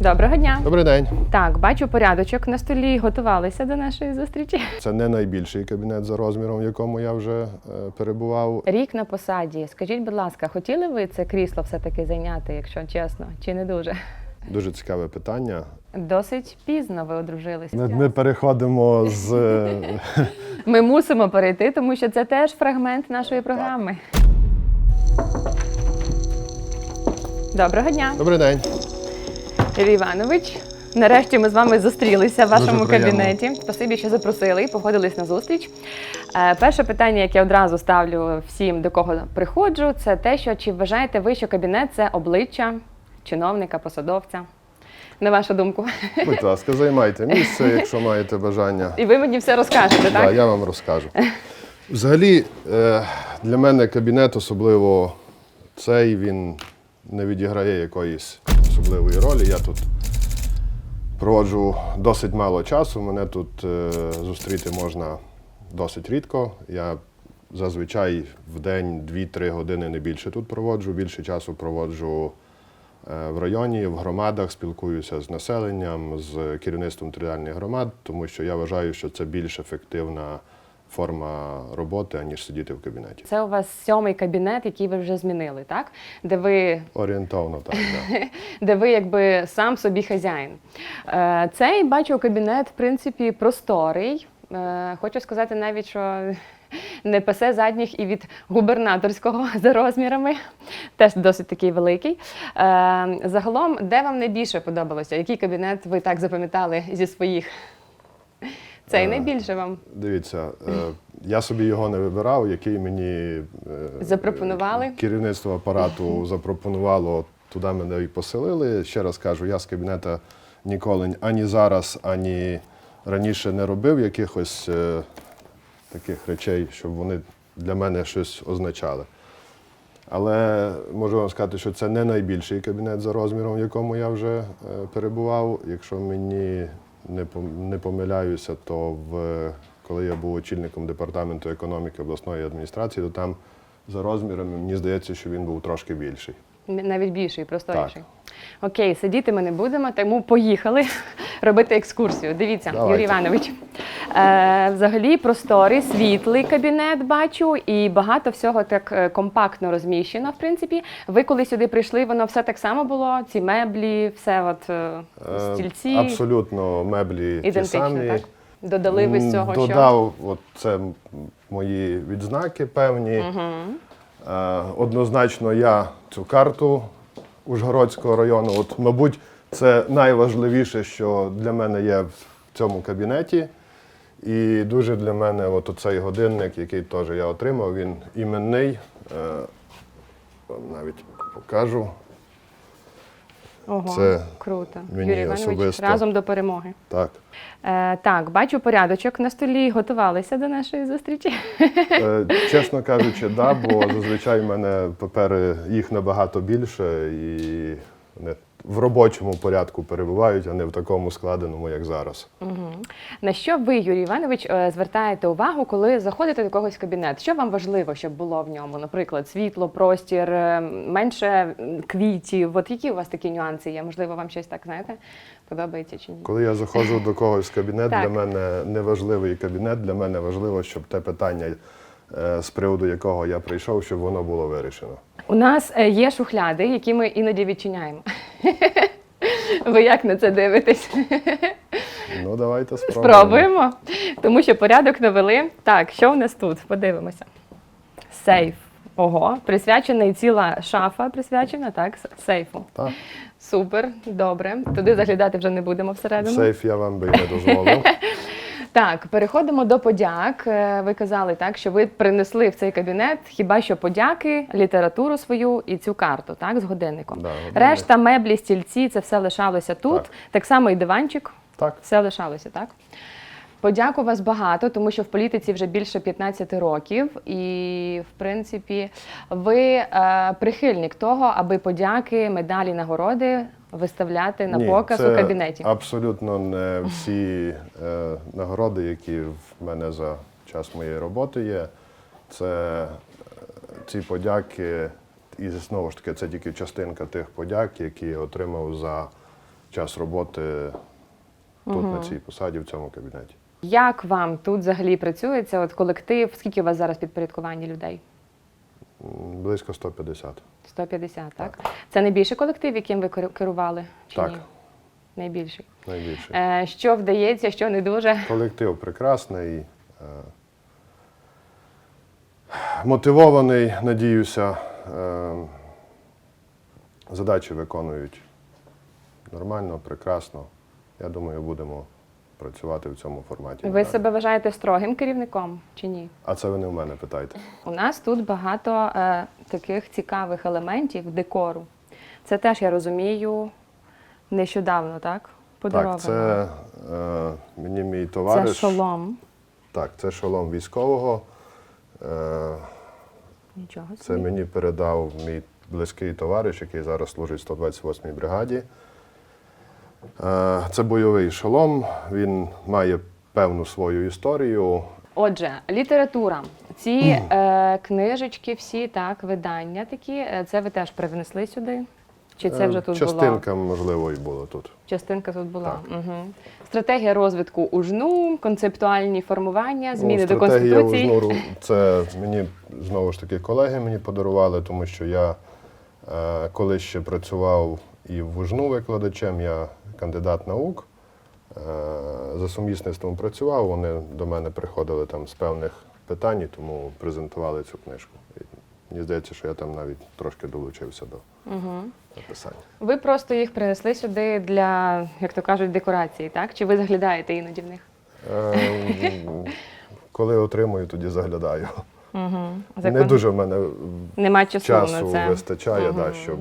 Доброго дня. Добрий день. Так, бачу порядочок на столі. Готувалися до нашої зустрічі. Це не найбільший кабінет за розміром, в якому я вже е, перебував. Рік на посаді. Скажіть, будь ласка, хотіли ви це крісло все-таки зайняти, якщо чесно, чи не дуже? Дуже цікаве питання. Досить пізно ви одружилися. Ми, ми переходимо з е, Ми мусимо перейти, тому що це теж фрагмент нашої програми. Доброго дня, добрий день. Юрій Іванович. Нарешті ми з вами зустрілися в вашому кабінеті. Спасибі, що запросили і погодились на зустріч. Е, перше питання, яке одразу ставлю всім, до кого приходжу, це те, що чи вважаєте ви, що кабінет це обличчя чиновника, посадовця? На вашу думку. Будь ласка, займайте місце, якщо маєте бажання. І ви мені все розкажете, Да, так? я вам розкажу. Взагалі, е, для мене кабінет, особливо цей, він не відіграє якоїсь особливої ролі. Я тут проводжу досить мало часу. Мене тут е, зустріти можна досить рідко. Я зазвичай в день 2-3 години не більше тут проводжу. Більше часу проводжу е, в районі, в громадах, спілкуюся з населенням, з керівництвом територіальних громад, тому що я вважаю, що це більш ефективна форма роботи, аніж сидіти в кабінеті. Це у вас сьомий кабінет, який ви вже змінили, так? Де ви Орієнтовно так. Да. де ви якби сам собі хазяїн. Е, Цей бачу кабінет, в принципі, просторий. Е, Хочу сказати навіть, що не пасе задніх і від губернаторського за розмірами, теж досить такий великий. Е, Загалом, де вам найбільше подобалося? Який кабінет ви так запам'ятали зі своїх? Цей Е, найбільше вам Дивіться, е, я собі його не вибирав, який мені е, Запропонували? керівництво апарату запропонувало, туди мене і поселили. Ще раз кажу, я з кабінета ніколи ані зараз, ані раніше не робив якихось таких речей, щоб вони для мене щось означали. Але можу вам сказати, що це не найбільший кабінет за розміром, в якому я вже перебував. Якщо мені не пом- помиляюся, то в, коли я був очільником департаменту економіки обласної адміністрації, то там за розмірами мені здається, що він був трошки більший. навіть більший, просторіший. Окей, сидіти ми не будемо, тому поїхали робити екскурсію. Дивіться, Давайте. Юрій Іванович. Е, взагалі просторий, світлий кабінет бачу, і багато всього так е, компактно розміщено. В принципі, ви коли сюди прийшли, воно все так само було. Ці меблі, все от е, Е, стільці Абсолютно меблі ті самі. так? Додали ви з цього, що Додав, от це мої відзнаки певні. Е, Однозначно, я цю карту Ужгородського району, от, мабуть, це найважливіше, що для мене є в цьому кабінеті. І дуже для мене от оцей годинник, який теж я отримав, він іменний. Е, навіть покажу. Ого, це круто. мені Юрій Іванович, особисто. разом до перемоги. Так. Е, так, бачу порядочок на столі. Готувалися до нашої зустрічі. Е, Чесно кажучи, да, бо зазвичай в мене папери їх набагато більше і в робочому порядку перебувають, а не в такому складеному, як зараз. На що ви, Юрій Іванович, е, звертаєте увагу, коли заходите до когось в кабінет? Що вам важливо, щоб було в ньому? Наприклад, світло, простір, е, менше квітів. От які у вас такі нюанси є? Можливо, вам щось так знаєте, подобається чи ні? Коли я заходжу до когось в кабінет, для мене не важливий кабінет, для мене важливо, щоб те питання, з приводу якого я прийшов, щоб воно було вирішено. У нас е, є шухляди, які ми іноді відчиняємо. Ви як на це дивитесь? Ну, давайте спробуємо. Спробуємо, тому що порядок навели. Так, що у нас тут? Подивимося. Сейф. Ого, присвячений ціла шафа, присвячена, так, сейфу. Так. Супер, добре. Туди заглядати вже не будемо всередину. Сейф я вам би не дозволив. Так, переходимо до подяк. Е, Ви казали так, що ви принесли в цей кабінет хіба що подяки, літературу свою і цю карту, так, з годинником. Да. Решта меблі, стільці, це все лишалося тут. Так, Так. само і диванчик. Так. Все лишалося, так? Подяк у вас багато, тому що в політиці вже більше 15 років, і в принципі ви е, прихильник того, аби подяки, медалі, нагороди виставляти на Ні, показ це у кабінеті. Абсолютно не всі е, нагороди, які в мене за час моєї роботи є. Це е, ці подяки, і знову ж таки, це тільки частинка тих подяк, які я отримав за час роботи тут, на цій посаді, в цьому кабінеті. Як вам тут взагалі працюється? От колектив? Скільки у вас зараз підпорядкування людей? Близько 150. 150, так? Це найбільший колектив, яким ви керували? Чи Так. ні? Найбільший. Найбільше. Е, що вдається, що не дуже? Колектив прекрасний, е, мотивований, надіюся. е, Задачі виконують нормально, прекрасно. Я думаю, будемо працювати в цьому форматі. Ви себе вважаєте строгим керівником чи ні? А це ви не в мене питаєте. У нас тут багато е, таких цікавих елементів декору. Це теж я розумію нещодавно, так? Подаровано. Так, це е, мені мій Це шолом. Так, це шолом військового. Е, Нічого собі. Це мені передав мій близький товариш, який зараз служить в 128-й бригаді. Е, Це бойовий шолом. Він має певну свою історію. Отже, література. Ці е, книжечки, всі так, видання такі. е, Це ви теж привнесли сюди? Чи це Е, вже тут? Частинка, можливо, і була тут. Частинка тут була. Так. Угу. Стратегія розвитку УЖНУ, концептуальні формування, зміни до Ну, стратегія Конституції. УЖНУРу це мені знову ж таки колеги мені подарували, тому що я е, коли ще працював і в УЖНУ викладачем, я кандидат наук. Е, за сумісництвом працював, вони до мене приходили там з певних питань, і тому презентували цю книжку. І мені здається, що я там навіть трошки долучився до Угу. написання. Ви просто їх принесли сюди для, як то кажуть, декорації, так? Чи ви заглядаєте іноді в них? Е, коли отримую, тоді заглядаю. Угу. Не дуже в мене Нема часу, часу на це. вистачає, Мгм. да, щоб.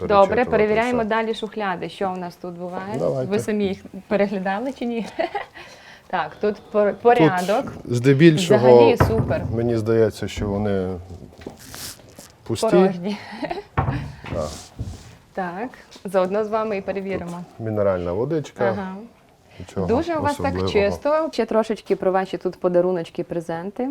Добре, перечитувати перевіряємо все. далі шухляди. Що у нас тут буває? Давайте. Ви самі їх переглядали чи ні? Так, тут пор- порядок. Тут здебільшого Взагалі супер. мені здається, що вони пусті. Порожні. Да. Так, заодно з вами і перевіримо. Мінеральна водичка. Ага. Нічого Дуже у вас так особливого. чисто. Ще трошечки про ваші тут подаруночки, презенти.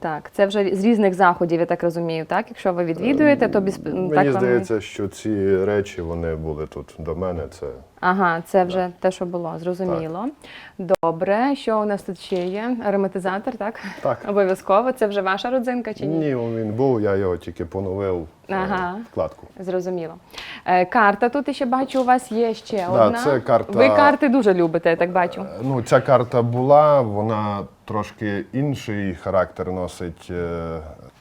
Так, це вже з різних заходів, я так розумію, так? Якщо ви відвідуєте, то без Мені так вам- здається, що ці речі вони були тут до мене. Це Ага, це вже те, що було, зрозуміло. Добре, що у нас тут ще є? Ароматизатор, так? так. Обов'язково. Це вже ваша родзинка чи ні? Ні, він був, я його тільки поновив е, Ага. вкладку. Зрозуміло. Е, карта тут ще бачу, у вас є ще Да, одна. це карта- Ви карти дуже любите, я так бачу. Е, Ну, ця карта була, вона трошки інший характер носить,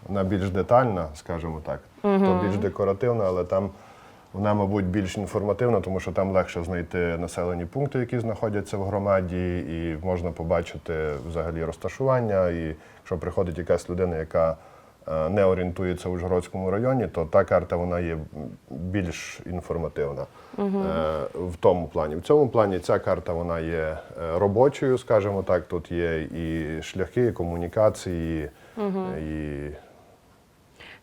вона більш детальна, скажімо так. То більш декоративна, але там вона, мабуть, більш інформативна, тому що там легше знайти населені пункти, які знаходяться в громаді, і можна побачити взагалі розташування. І якщо приходить якась людина, яка е, не орієнтується у Ужгородському районі, то та карта вона є більш інформативна е, в тому плані. В цьому плані ця карта вона є е, робочою, скажімо так. Тут є і шляхи, і комунікації, і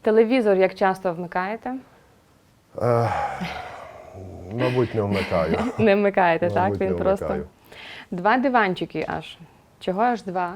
Телевізор як часто вмикаєте? Мабуть не вмикаю. Не вмикаєте, так? Він просто. вмикаю. Два диванчики аж. Чого аж два?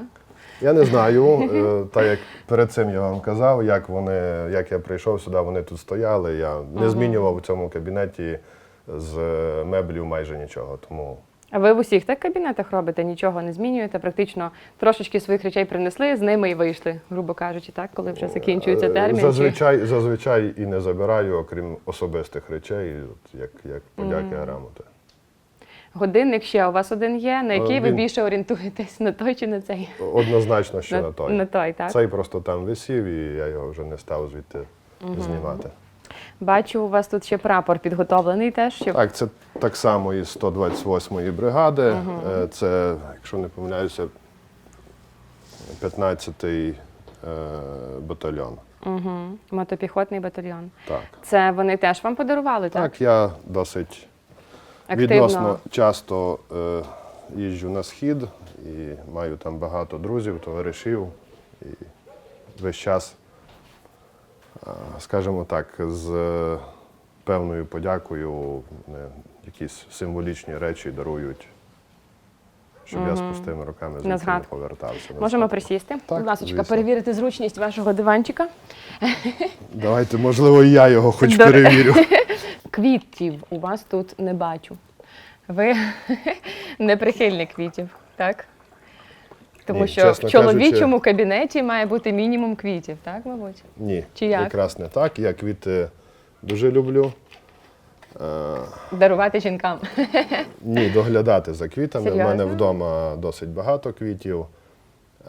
Я не знаю, е, так як перед цим я вам казав, як вони, як я прийшов сюди, вони тут стояли. Я не змінював у цьому кабінеті з е, меблів майже нічого. Тому А ви в усіх так кабінетах робите, нічого не змінюєте, практично трошечки своїх речей принесли, з ними і вийшли, грубо кажучи, так, коли вже закінчується Е, термін. чи- Зазвичай, зазвичай і не забираю, окрім особистих речей, як, як подяки грамоти. Годинник ще у вас один є, на який ви більше орієнтуєтесь на той чи на цей? Однозначно, що на, той. На той, так. Цей просто там висів, і я його вже не став звідти знімати. Бачу, у вас тут ще прапор підготовлений теж. Щоб... Так, це так само із 128-ї бригади. Е, Це, якщо не помиляюся, 15-й е, батальйон. Угу. Мотопіхотний батальйон. Так. Це вони теж вам подарували, так? Так, я досить Активно. відносно часто е, їжджу на схід і маю там багато друзів, товаришів. І весь час, скажімо так, з е, певною подякою не, якісь символічні речі дарують, щоб я з пустими руками звідси не повертався. На Можемо присісти? Так, Будь ласка, звісно. перевірити зручність вашого диванчика. Давайте, можливо, і я його хоч Добре. перевірю. Квітів у вас тут не бачу. Ви не прихильник квітів, так? Тому Ні, що чесно в чоловічому кажучи- кабінеті має бути мінімум квітів, так, мабуть? Ні, Чи як? якраз не так. Я квіти дуже люблю. Е, Дарувати жінкам. Ні, доглядати за квітами. У мене Серйозно? вдома досить багато квітів,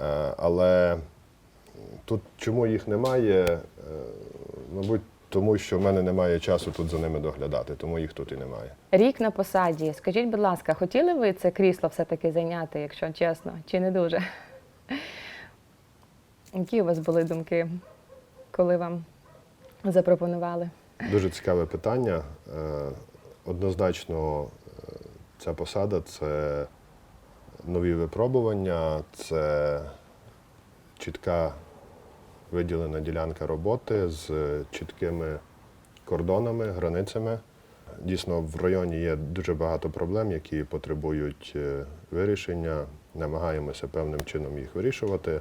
е, але тут чому їх немає? Е, Мабуть, тому що в мене немає часу тут за ними доглядати, тому їх тут і немає. Рік на посаді. Скажіть, будь ласка, хотіли ви це крісло все-таки зайняти, якщо чесно, чи не дуже? Які у вас були думки, коли вам запропонували? Дуже цікаве питання. Е, Однозначно, е, ця посада це нові випробування, це чітка виділена ділянка роботи з чіткими кордонами, границями. Дійсно, в районі є дуже багато проблем, які потребують е, вирішення. Намагаємося певним чином їх вирішувати.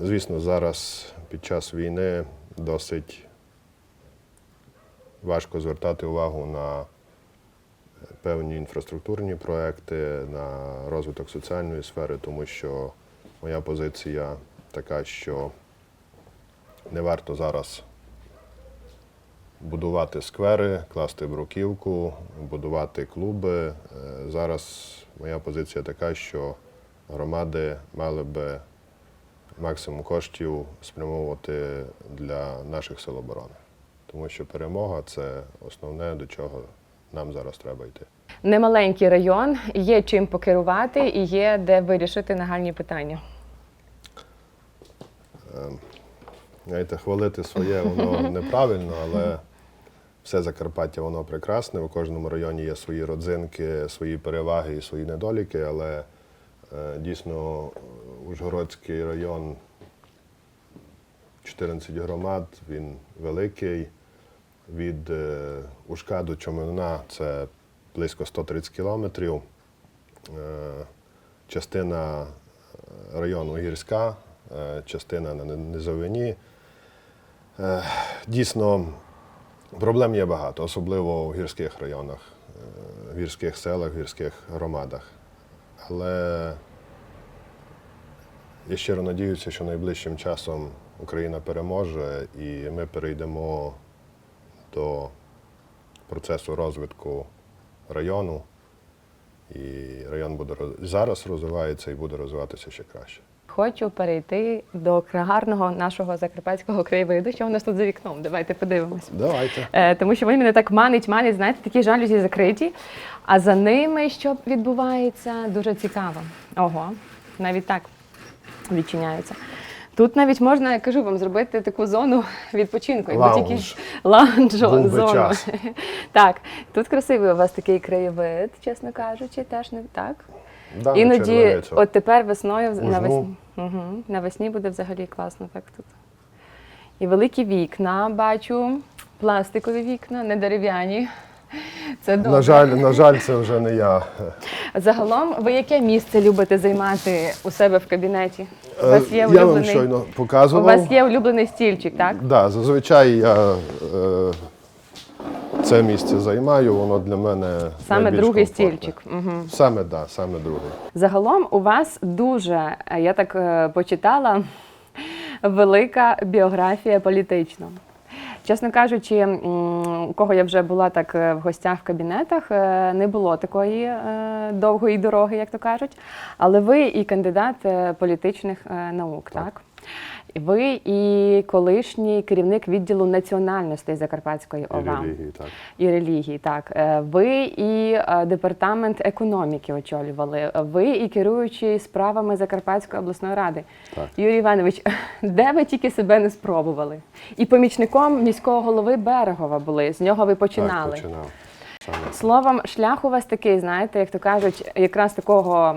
Звісно, зараз під час війни досить важко звертати увагу на певні інфраструктурні проекти, на розвиток соціальної сфери, тому що моя позиція така, що не варто зараз будувати сквери, класти бруківку, будувати клуби. Е, Зараз моя позиція така, що громади мали би максимум коштів спрямовувати для наших сил оборони. Тому що перемога це основне, до чого нам зараз треба йти. Немаленький район, є чим покерувати і є де вирішити нагальні питання. Знаєте, хвалити своє воно неправильно, але все Закарпаття воно прекрасне. У кожному районі є свої родзинки, свої переваги і свої недоліки, але е, дійсно Ужгородський район 14 громад, він великий. Від е, Ужка до Чомина це близько 130 кілометрів. Е, частина е, району гірська, е, частина на низовині. Е, Дійсно, проблем є багато, особливо в гірських районах, е, в гірських селах, в гірських громадах. Але я щиро надіюся, що найближчим часом Україна переможе і ми перейдемо до процесу розвитку району. І район буде зараз розвивається і буде розвиватися ще краще. Хочу перейти до гарного нашого закарпатського краєвиду, що у нас тут за вікном. Давайте подивимось. Давайте. Е, тому що він мене так манить, манить, знаєте, такі жалюзі закриті. А за ними що відбувається, дуже цікаво. Ого, навіть так відчиняється. Тут навіть можна, я кажу вам, зробити таку зону відпочинку. якби Лаунж. тільки лаунж Був би зону. час. Так, тут красивий у вас такий краєвид, чесно кажучи, теж не так. Да, Іноді, Червоницю. от тепер весною Ужну. навесні, угу, навесні буде взагалі класно так тут. І великі вікна бачу, пластикові вікна, не дерев'яні. Це добре. На жаль, на жаль, це вже не я. Загалом, ви яке місце любите займати у себе в кабінеті? У Е, вас є я вам улюблений, щойно у вас є улюблений стільчик, так? Да, зазвичай я е, це місце займаю, воно для мене Саме найбільш другий комфортне. стільчик. Угу. Саме да, саме другий. Загалом у вас дуже, е, я так е, почитала, велика біографія політична. Чесно кажучи, м, у кого я вже була так е, в гостях в кабінетах, е, не було такої е, довгої дороги, як то кажуть. Але ви і кандидат е, політичних е, наук, так? Ви і колишній керівник відділу національностей Закарпатської І релігії, так. і релігії. Так, Е, ви і е, департамент економіки очолювали. Ви і керуючий справами Закарпатської обласної ради. Так. Юрій Іванович, де ви тільки себе не спробували? І помічником міського голови Берегова були. З нього ви починали. Так, починав. Словом, шлях у вас такий, знаєте, як то кажуть, якраз такого.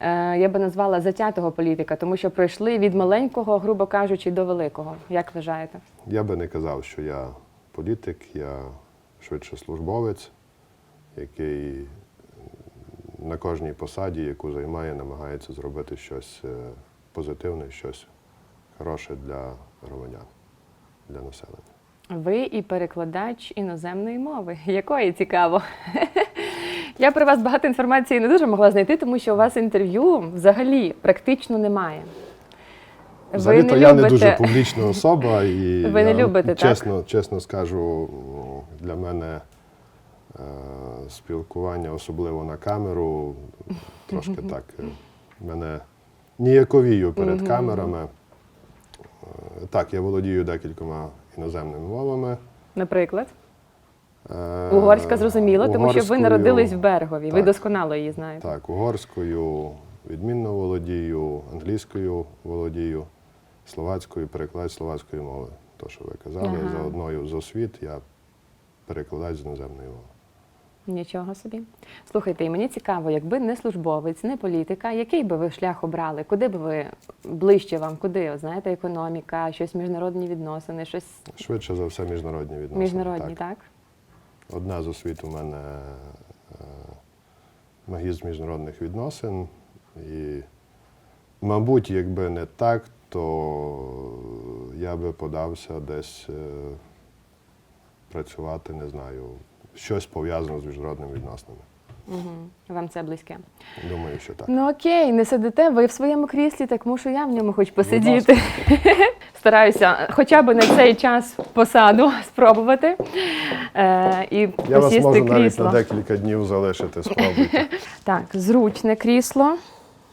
Е, Я би назвала затятого політика, тому що пройшли від маленького, грубо кажучи, до великого. Як вважаєте? Я би не казав, що я політик, я швидше службовець, який на кожній посаді, яку займає, намагається зробити щось е, позитивне, щось хороше для громадян, для населення. Ви і перекладач іноземної мови. Якої цікаво. Я про вас багато інформації не дуже могла знайти, тому що у вас інтерв'ю взагалі практично немає. Взагалі, то я не дуже публічна особа, і Ви не я любите, так? чесно, чесно скажу, для мене е, спілкування, особливо на камеру, трошки так. е, Мене ніяковію перед камерами. Е, Так, я володію декількома іноземними мовами. Наприклад, Е, угорська зрозуміло, тому що ви угорською- народились в Берегові. Ви так. досконало її знаєте. Так, угорською відмінно володію, англійською володію, словацькою, перекладач словацької мови. То, що ви казали, Ага. за одною з освіт я перекладач з іноземної мови. Нічого собі. Слухайте, і мені цікаво, якби не службовець, не політика, який би ви шлях обрали? Куди би ви ближче вам? Куди? От, знаєте, економіка, щось міжнародні відносини, щось Швидше за все, міжнародні відносини. міжнародні, так? Одна з освіт у мене е, магістр міжнародних відносин. І, мабуть, якби не так, то я би подався десь е, працювати, не знаю, щось пов'язане з міжнародними відносинами. Угу. Вам це близьке. Думаю, що так. Ну окей, не сидите ви в своєму кріслі, так мушу я в ньому хоч посидіти. Стараюся хоча б на цей час посаду спробувати. Е, і Я вас можу навіть на декілька днів залишити, спробуйте. Так, зручне крісло,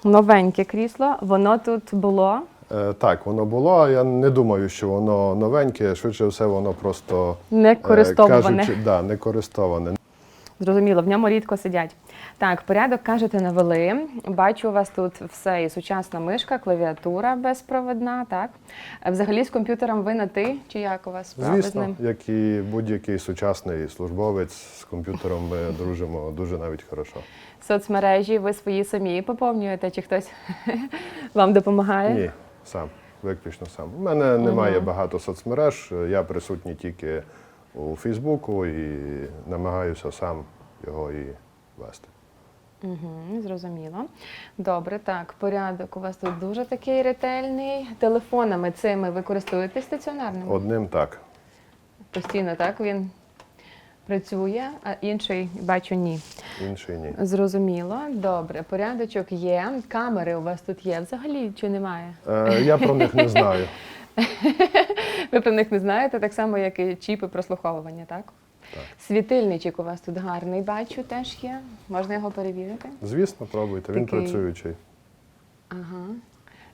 новеньке крісло. Воно тут було. Е, Так, воно було. Я не думаю, що воно новеньке. Швидше все, воно просто Не е, користоване. кажучи, да, не користоване. Зрозуміло, в ньому рідко сидять. Так, порядок кажете, навели. Бачу, у вас тут все і сучасна мишка, клавіатура безпровідна, так? Е, Взагалі з комп'ютером ви на ти, чи як у вас справи з ним? як і будь-який сучасний службовець з комп'ютером ми дружимо дуже навіть хорошо. Соцмережі ви свої самі поповнюєте, чи хтось вам допомагає? Ні, сам, виключно сам. У мене немає багато соцмереж, я присутній тільки у Фейсбуку і намагаюся сам його і вести. Угу, зрозуміло. Добре, так, порядок у вас тут дуже такий ретельний. Телефонами цими ви користуєтесь стаціонарними? Одним так. Постійно так він працює, а інший бачу ні. Інший ні. Зрозуміло. Добре, порядочок є. Камери у вас тут є взагалі чи немає? Е, я про них не знаю. Ви про них не знаєте, так само, як і чіпи прослуховування, так? Так. Світильничок у вас тут гарний, бачу, теж є. Можна його перевірити? Звісно, пробуйте. Він Такий- працюючий. Ага.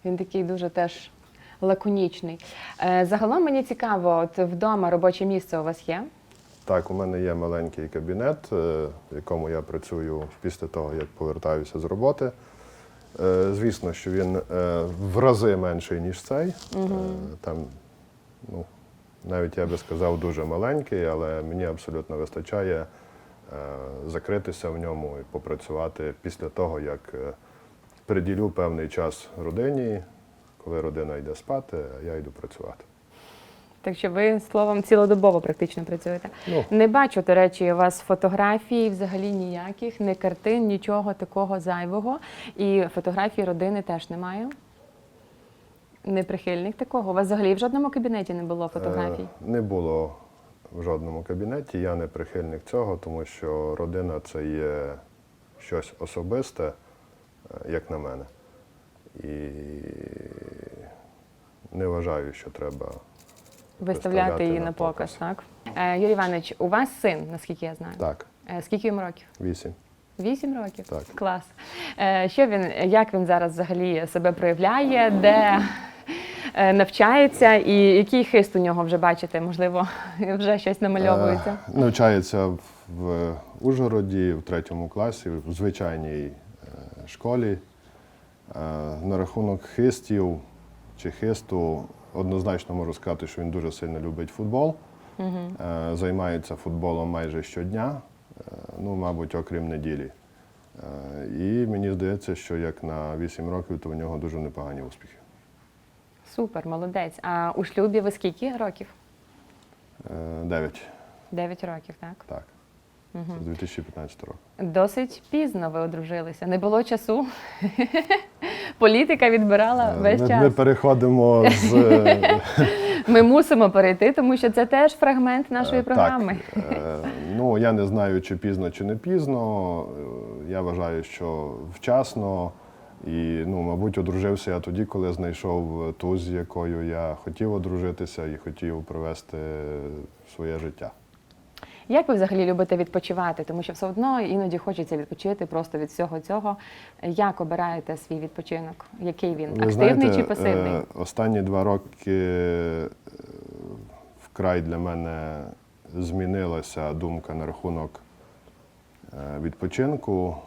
Він такий дуже теж лаконічний. Е, загалом мені цікаво, от вдома робоче місце у вас є? Так, у мене є маленький кабінет, е, в якому я працюю після того, як повертаюся з роботи. Е, Звісно, що він е, в рази менший, ніж цей. Е, Там, ну, навіть я би сказав, дуже маленький, але мені абсолютно вистачає закритися в ньому і попрацювати після того, як приділю певний час родині, коли родина йде спати, а я йду працювати. Так що ви словом цілодобово практично працюєте. Ну. Не бачу, до речі, у вас фотографій взагалі ніяких, не картин, нічого такого зайвого. І фотографій родини теж немає. Не прихильник такого. У вас взагалі в жодному кабінеті не було фотографій. Е, Не було в жодному кабінеті. Я не прихильник цього, тому що родина це є щось особисте, е, як на мене. І не вважаю, що треба. Виставляти її на показ, показ. так? Е, Юрій Іванович, у вас син, наскільки я знаю. Так, Е, скільки йому років? вісім. Вісім років? Так. Клас. Е, що він, як він зараз взагалі себе проявляє, де е, навчається і який хист у нього вже бачите? Можливо, вже щось намальовується? Е, Навчається в- в Ужгороді в третьому класі, в звичайній е, школі. Е, На рахунок хистів чи хисту однозначно можу сказати, що він дуже сильно любить футбол. Е, Займається футболом майже щодня, е, ну, мабуть, окрім неділі. Е, І мені здається, що як на 8 років, то в нього дуже непогані успіхи. Супер, молодець. А у шлюбі ви скільки років? Дев'ять, Дев'ять років, так? так. З 2015 року. Досить пізно ви одружилися. Не було часу. Політика відбирала Е, весь ми, час. ми переходимо з, е, Ми мусимо перейти, тому що це теж фрагмент нашої Е, програми. Так, ну, я не знаю, чи пізно, чи не пізно. Я вважаю, що вчасно. І, ну, мабуть, одружився я тоді, коли знайшов ту, з якою я хотів одружитися і хотів провести своє життя. Як ви взагалі любите відпочивати? Тому що все одно іноді хочеться відпочити просто від всього цього. Як обираєте свій відпочинок? Який він? Ви Активний знаєте, чи пасивний? е, Останні два роки е, вкрай для мене змінилася думка на рахунок е, відпочинку.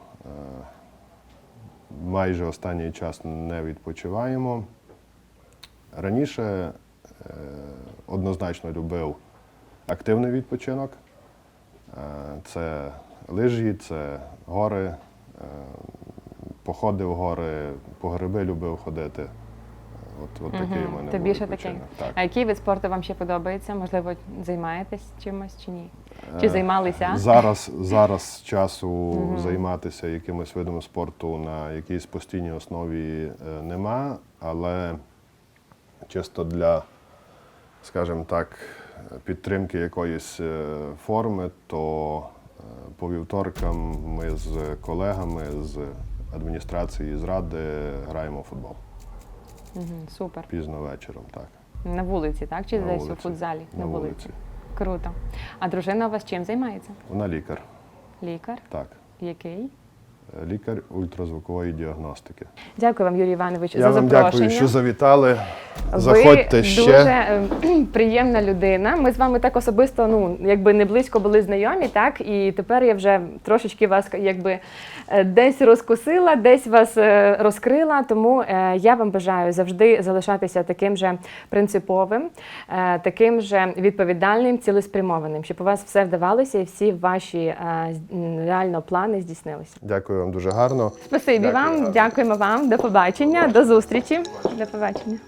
Майже останній час не відпочиваємо. Раніше однозначно любив активний відпочинок. Е, Це лижі, це гори, е, походи в гори, по гриби любив ходити. От, от такий у мене Це більше такий. Так. А який вид спорту вам ще подобається? Можливо, займаєтесь чимось чи ні? Чи Е, займалися? Зараз, зараз часу займатися якимось видом спорту на якійсь постійній основі нема, але чисто для, скажімо так, підтримки якоїсь е, форми, то е, по вівторкам ми з колегами з адміністрації з ради граємо в футбол Супер. пізно вечором. Так, На вулиці, так? Чи На десь у футзалі? На вулиці. Круто. А дружина у вас чим займається? Вона лікар. Лікар? Так, Який? Лікар ультразвукової діагностики. Дякую вам, Юрій Іванович, Я за вам запрошення. дякую, що завітали. Заходьте Ви ще. дуже е, приємна людина. Ми з вами так особисто, ну якби не близько були знайомі, так і тепер я вже трошечки вас якби е, десь розкусила, десь вас е, розкрила. Тому е, я вам бажаю завжди залишатися таким же принциповим, е, таким же відповідальним, цілеспрямованим, щоб у вас все вдавалося і всі ваші е, м, реально плани здійснилися. Дякую вам дуже гарно. Спасибі Дякую вам, гарно. дякуємо вам. До побачення, до зустрічі. До побачення.